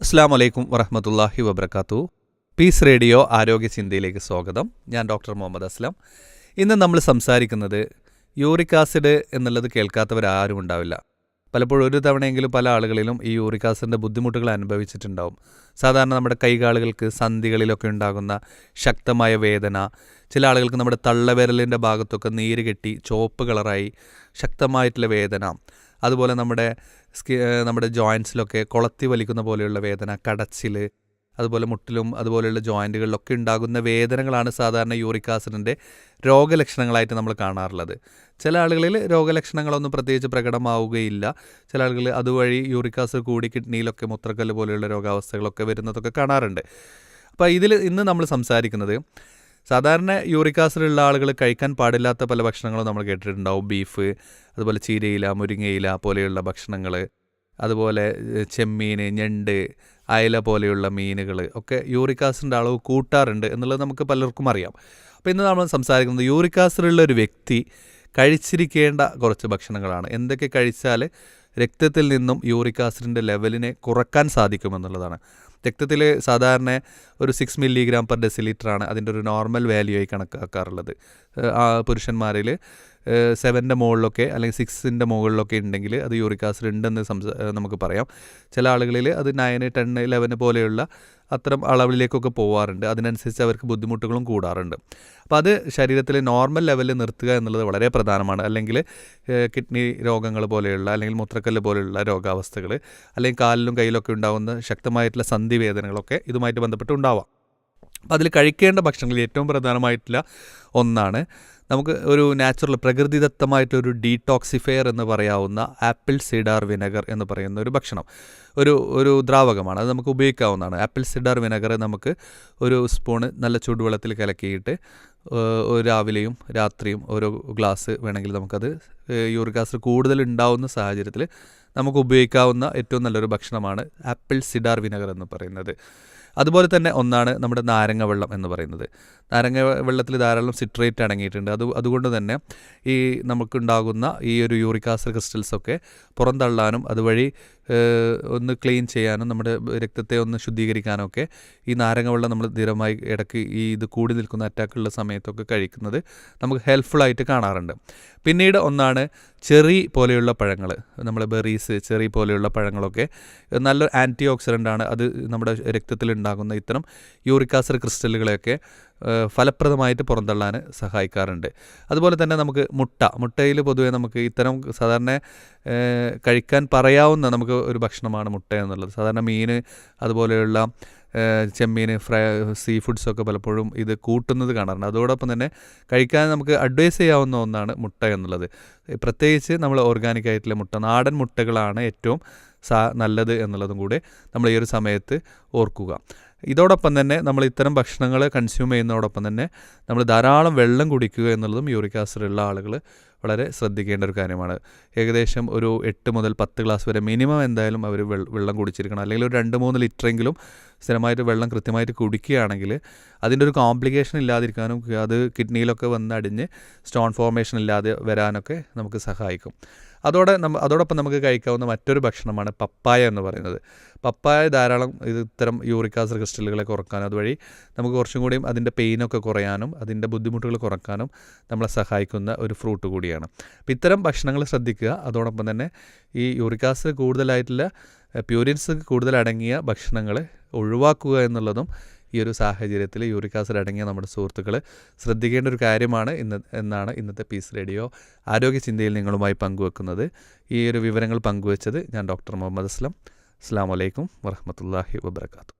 അസ്സാം വലൈക്കും വറഹമത്തല്ലാഹി വബർക്കാത്തു പീസ് റേഡിയോ ആരോഗ്യ ചിന്തയിലേക്ക് സ്വാഗതം. ഞാൻ ഡോക്ടർ മുഹമ്മദ് അസ്ലാം. ഇന്ന് നമ്മൾ സംസാരിക്കുന്നത് യൂറിക് ആസിഡ് എന്നുള്ളത് കേൾക്കാത്തവരാരും ഉണ്ടാവില്ല. പലപ്പോഴും ഒരു തവണയെങ്കിലും പല ആളുകളിലും ഈ യൂറിക് ആസിഡിന്റെ ബുദ്ധിമുട്ടുകൾ അനുഭവിച്ചിട്ടുണ്ടാവും. സാധാരണ നമ്മുടെ കൈകാലുകൾക്ക് സന്ധികളിലൊക്കെ ഉണ്ടാകുന്ന ശക്തമായ വേദന ചില ആളുകൾക്ക് നമ്മുടെ തള്ളവിരലിന്റെ ഭാഗത്തൊക്കെ നീര് കെട്ടി ചുവപ്പ് കളറായി ശക്തമായിട്ടുള്ള വേദന അതുപോലെ നമ്മുടെ സ്കി നമ്മുടെ ജോയിൻസിലൊക്കെ കൊളത്തി വലിക്കുന്ന പോലെയുള്ള വേദന കടച്ചിൽ അതുപോലെ മുട്ടിലും അതുപോലെയുള്ള ജോയിന്റുകളിലൊക്കെ ഉണ്ടാകുന്ന വേദനകളാണ് സാധാരണ യൂറിക് ആസിഡിന്റെ രോഗലക്ഷണങ്ങളായിട്ട് നമ്മൾ കാണാറുള്ളത്. ചില ആളുകളിൽ രോഗലക്ഷണങ്ങളൊന്നും പ്രത്യേകിച്ച് പ്രകടമാവുകയില്ല. ചില ആളുകൾ അതുവഴി യൂറിക് ആസിഡ് കൂടി കിഡ്നിയിലൊക്കെ മുത്രക്കല്ല് പോലെയുള്ള രോഗാവസ്ഥകളൊക്കെ വരുന്നതൊക്കെ കാണാറുണ്ട്. അപ്പോൾ ഇതിൽ ഇന്ന് നമ്മൾ സംസാരിക്കുന്നത് സാധാരണ യൂറിക് ആസിഡ് ഉള്ള ആളുകൾ കഴിക്കാൻ പാടില്ലാത്ത പല ഭക്ഷണങ്ങളും നമ്മൾ കേട്ടിട്ടുണ്ടാവും. ബീഫ് അതുപോലെ ചീരയില മുരിങ്ങയില പോലെയുള്ള ഭക്ഷണങ്ങൾ അതുപോലെ ചെമ്മീൻ ഞണ്ട് അയല പോലെയുള്ള മീനുകൾ ഒക്കെ യൂറിക് ആസിഡിന്റെ അളവ് കൂട്ടാറുണ്ട് എന്നുള്ളത് നമുക്ക് പലർക്കും അറിയാം. അപ്പോൾ ഇന്ന് നമ്മൾ സംസാരിക്കുന്നത് യൂറിക് ആസിഡുള്ള ഒരു വ്യക്തി കഴിച്ചിരിക്കേണ്ട കുറച്ച് ഭക്ഷണങ്ങളാണ്. എന്തൊക്കെ കഴിച്ചാൽ രക്തത്തിൽ നിന്നും യൂറിക് ആസിഡിന്റെ ലെവലിനെ കുറയ്ക്കാൻ സാധിക്കുമെന്നുള്ളതാണ്. രക്തത്തിൽ സാധാരണ ഒരു സിക്സ് മില്ലിഗ്രാം പെർ ഡെസിലിറ്ററാണ് അതിന്റെ ഒരു നോർമൽ വാല്യൂ ആയി കണക്കാക്കാറുള്ളത്. പുരുഷന്മാരിൽ സെവന്റെ മുകളിലൊക്കെ അല്ലെങ്കിൽ സിക്സിന്റെ മുകളിലൊക്കെ ഉണ്ടെങ്കിൽ അത് യൂറിക് ആസിഡ് ഉണ്ടെന്ന് സംസാ നമുക്ക് പറയാം. ചില ആളുകളിൽ അത് നയന് ടെൻ ഇലവന് പോലെയുള്ള അത്തരം അളവിലേക്കൊക്കെ പോകാറുണ്ട് അതിനനുസരിച്ച് അവർക്ക് ബുദ്ധിമുട്ടുകളും കൂടാറുണ്ട്. അപ്പോൾ അത് ശരീരത്തിൽ നോർമൽ ലെവലിൽ നിർത്തുക എന്നുള്ളത് വളരെ പ്രധാനമാണ്. അല്ലെങ്കിൽ കിഡ്നി രോഗങ്ങൾ പോലെയുള്ള അല്ലെങ്കിൽ മുത്രക്കല്ല് പോലെയുള്ള രോഗാവസ്ഥകൾ അല്ലെങ്കിൽ കാലിലും കയ്യിലൊക്കെ ഉണ്ടാകുന്ന ശക്തമായിട്ടുള്ള സന്ധി വേദനകളൊക്കെ ഇതുമായിട്ട് ബന്ധപ്പെട്ട് ഉണ്ടാവാം. അപ്പോൾ അതിൽ കഴിക്കേണ്ട ഭക്ഷണങ്ങളിൽ ഏറ്റവും പ്രധാനമായിട്ടുള്ള ഒന്നാണ് നമുക്ക് ഒരു നാച്ചുറൽ പ്രകൃതിദത്തമായിട്ടൊരു ഡീടോക്സിഫയർ എന്ന് പറയാവുന്ന ആപ്പിൾ സിഡാർ വിനഗർ എന്ന് പറയുന്ന ഒരു ഭക്ഷണം. ഒരു ഒരു ദ്രാവകമാണ്. അത് നമുക്ക് ഉപയോഗിക്കാവുന്നതാണ്. ആപ്പിൾ സിഡാർ വിനഗർ നമുക്ക് ഒരു സ്പൂണ് നല്ല ചൂടുവെള്ളത്തിൽ കലക്കിയിട്ട് രാവിലെയും രാത്രിയും ഓരോ ഗ്ലാസ് വേണമെങ്കിൽ നമുക്കത് യൂറിക് ആസിഡ് കൂടുതൽ ഉണ്ടാവുന്ന സാഹചര്യത്തിൽ നമുക്ക് ഉപയോഗിക്കാവുന്ന ഏറ്റവും നല്ലൊരു ഭക്ഷണമാണ് ആപ്പിൾ സിഡാർ വിനഗർ എന്ന് പറയുന്നത്. അതുപോലെ തന്നെ ഒന്നാണ് നമ്മുടെ നാരങ്ങ വെള്ളം എന്ന് പറയുന്നത്. നാരങ്ങ വെള്ളത്തിൽ ധാരാളം സിട്രേറ്റ് അടങ്ങിയിട്ടുണ്ട്. അത് അതുകൊണ്ട് തന്നെ ഈ നമുക്കുണ്ടാകുന്ന ഈ ഒരു യൂറിക് ആസിഡ് ക്രിസ്റ്റൽസൊക്കെ പുറന്തള്ളാനും അതുവഴി ഒന്ന് ക്ലീൻ ചെയ്യാനും നമ്മുടെ രക്തത്തെ ഒന്ന് ശുദ്ധീകരിക്കാനും ഒക്കെ ഈ നാരങ്ങ വെള്ളം നമ്മൾ സ്ഥിരമായി ഇടയ്ക്ക് ഈ ഇത് കൂടി നിൽക്കുന്ന അറ്റാക്കുള്ള സമയത്തൊക്കെ കഴിക്കുന്നത് നമുക്ക് ഹെൽപ്ഫുള്ളായിട്ട് കാണാറുണ്ട്. പിന്നീട് ഒന്നാണ് ചെറി പോലെയുള്ള പഴങ്ങൾ നമ്മുടെ ബെറീസ് ചെറി പോലെയുള്ള പഴങ്ങളൊക്കെ നല്ലൊരു ആന്റി ഓക്സിഡന്റാണ് അത് നമ്മുടെ രക്തത്തിൽ ഉണ്ടാകുന്ന ഇത്തരം യൂറിക് ക്രിസ്റ്റലുകളെയൊക്കെ ഫലപ്രദമായിട്ട് പുറന്തള്ളാൻ സഹായിക്കാറുണ്ട്. അതുപോലെ തന്നെ നമുക്ക് മുട്ട മുട്ടയിൽ പൊതുവെ നമുക്ക് ഇത്തരം സാധാരണ കഴിക്കാൻ പറയാവുന്ന നമുക്ക് ഒരു ഭക്ഷണമാണ് മുട്ട എന്നുള്ളത്. സാധാരണ മീൻ അതുപോലെയുള്ള ചെമ്മീൻ ഫ്രൈ സീ ഫുഡ്സൊക്കെ പലപ്പോഴും ഇത് കൂട്ടുന്നത് കാണാറുണ്ട്. അതോടൊപ്പം തന്നെ കഴിക്കാൻ നമുക്ക് അഡ്വൈസ് ചെയ്യാവുന്ന ഒന്നാണ് മുട്ട എന്നുള്ളത്. പ്രത്യേകിച്ച് നമ്മൾ ഓർഗാനിക് ആയിട്ടുള്ള മുട്ട നാടൻ മുട്ടകളാണ് ഏറ്റവും സാ നല്ലത് എന്നുള്ളതും കൂടെ നമ്മൾ ഈ ഒരു സമയത്ത് ഓർക്കുക. ഇതോടൊപ്പം തന്നെ നമ്മൾ ഇത്തരം ഭക്ഷണങ്ങൾ കൺസ്യൂം ചെയ്യുന്നതോടൊപ്പം തന്നെ നമ്മൾ ധാരാളം വെള്ളം കുടിക്കുക എന്നുള്ളതും യൂറിക് ആസിഡ് ഉള്ള ആളുകൾ വളരെ ശ്രദ്ധിക്കേണ്ട ഒരു കാര്യമാണ്. ഏകദേശം ഒരു എട്ട് മുതൽ പത്ത് ഗ്ലാസ് വരെ മിനിമം എന്തായാലും അവർ വെള്ളം കുടിച്ചിരിക്കണം. അല്ലെങ്കിൽ ഒരു രണ്ട് മൂന്ന് ലിറ്ററെങ്കിലും സ്ഥിരമായിട്ട് വെള്ളം കൃത്യമായിട്ട് കുടിക്കുകയാണെങ്കിൽ അതിന്റെ ഒരു കോംപ്ലിക്കേഷൻ ഇല്ലാതിരിക്കാനും അത് കിഡ്നിയിലൊക്കെ വന്ന് അടിഞ്ഞ് സ്റ്റോൺ ഫോർമേഷൻ ഇല്ലാതെ വരാനൊക്കെ നമുക്ക് സഹായിക്കും. അതോടെ നമ്മ അതോടൊപ്പം നമുക്ക് കഴിക്കാവുന്ന മറ്റൊരു ഭക്ഷണമാണ് പപ്പായ എന്ന് പറയുന്നത്. പപ്പായ ധാരാളം ഇത് ഇത്തരം യൂറിക്കാസ് ക്രിസ്റ്റലുകളെ കുറക്കാനും അതുവഴി നമുക്ക് കുറച്ചും കൂടിയും അതിന്റെ പെയിനൊക്കെ കുറയാനും അതിന്റെ ബുദ്ധിമുട്ടുകൾ കുറക്കാനും നമ്മളെ സഹായിക്കുന്ന ഒരു ഫ്രൂട്ട് കൂടിയാണ്. അപ്പോൾ ഇത്തരം ഭക്ഷണങ്ങൾ ശ്രദ്ധിക്കുക. അതോടൊപ്പം തന്നെ ഈ യൂറിക് ആസിഡ് കൂടുതലായിട്ടുള്ള പ്യൂരിൻസ് കൂടുതൽ അടങ്ങിയ ഭക്ഷണങ്ങൾ ഒഴിവാക്കുക എന്നുള്ളതും ഈ ഒരു സാഹചര്യത്തിൽ യൂറിക് അടങ്ങിയ നമ്മുടെ സുഹൃത്തുക്കൾ ശ്രദ്ധിക്കേണ്ട ഒരു കാര്യമാണ് ഇന്ന് എന്നാണ് ഇന്നത്തെ പീസ് റേഡിയോ ആരോഗ്യ ചിന്തയിൽ നിങ്ങളുമായി പങ്കുവെക്കുന്നത്. ഈ ഒരു വിവരങ്ങൾ പങ്കുവച്ചത് ഞാൻ ഡോക്ടർ മുഹമ്മദ് അസ്ലം. അസ്സാം വലൈക്കും വറഹമത്തല്ലാഹി വബർക്കാത്തു